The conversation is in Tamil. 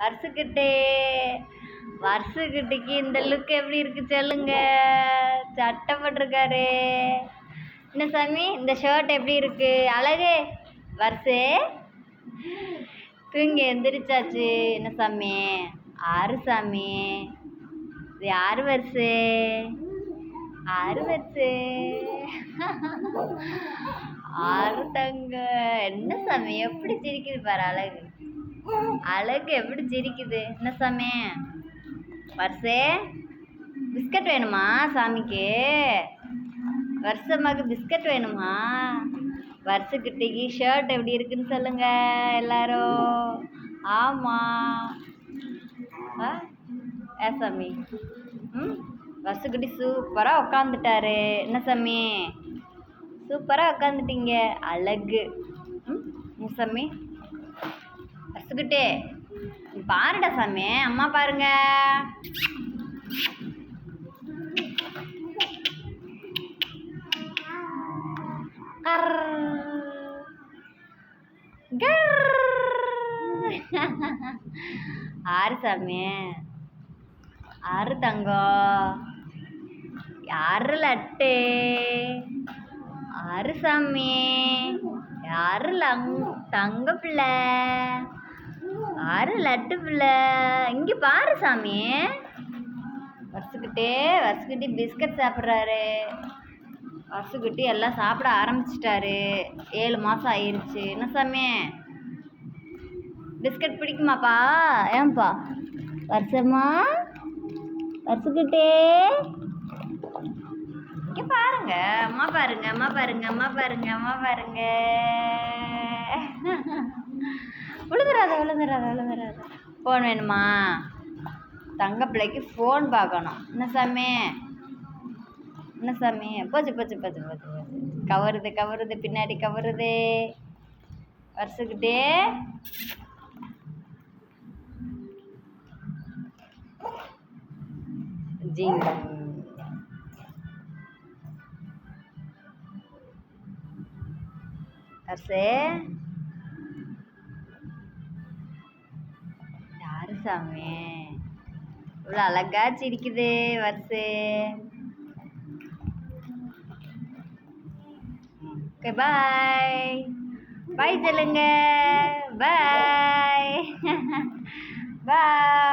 வருஷக்கிட்டே. வருஷக்கிட்டிக்கு இந்த லுக் எப்படி இருக்கு சொல்லுங்க. சட்டை போட்டிருக்காரு என்ன சாமி இந்த ஷர்ட் எப்படி இருக்கு? அழகு. வருஷே. தூங்கி எந்திரிச்சாச்சு. என்ன சாமி? ஆறு சாமி. இது யாரு வருஷே? ஆறு வருஷே. ஆறு தங்க. என்ன சாமி எப்படி சிரிக்குது பாரு அழகு. அழகு எப்படி சிரிக்குது என்ன சாமி? வருஷே பிஸ்கட் வேணுமா சாமிக்கு? வருஷமாக்கு பிஸ்கட் வேணுமா? வருஷக்கிட்டிக்கு ஷர்ட் எப்படி இருக்குன்னு சொல்லுங்க எல்லாரும். ஆமாம் ஆ ஏ சாமி? ம் வருஷக்குட்டி சூப்பராக உக்காந்துட்டாரு. என்ன சாமி? சூப்பராக உட்காந்துட்டீங்க அழகு. ம் ம் சாமி? வருஷக்குட்டே பாருடா சாமி அம்மா பாருங்க. ஆறு சாமி. ஆறு தங்கம். யாரு லட்டு? ஆறு சாமி. யாரு லங் தங்க பிள்ளை? ஆறு லட்டு பிள்ளை. இங்கே பாரு சாமி. வருஷக்கிட்டே வருஷக்கிட்டே பிஸ்கட் சாப்பிட்றாரு. வருஷக்குட்டி எல்லாம் சாப்பிட ஆரம்பிச்சிட்டாரு. ஏழு மாதம் ஆயிடுச்சு என்ன சாமி? பிஸ்கட் பிடிக்குமாப்பா? ஏன்பா? வருஷமா வருஷக்கிட்டே இங்கே பாருங்க. அம்மா பாருங்க அம்மா பாருங்க அம்மா பாருங்க அம்மா பாருங்க. விழுந்துடாத விழுந்துடாத விழுந்துடாத ஃபோன் வேணுமா? தங்க பிள்ளைக்கு ஃபோன் பார்க்கணும். என்ன சாமி? என்ன சாமி? போச்சு போச்சு போச்சு போச்சு போச்சு. கவருது கவருது பின்னாடி கவருது. வருஷக்கிட்டே ஜிங் அரசே சாமி. இவ்வளோ அழகா சிரிக்குது வருஷே ஓகே பாய். பாய் சொல்லுங்க. பாய். பாய்.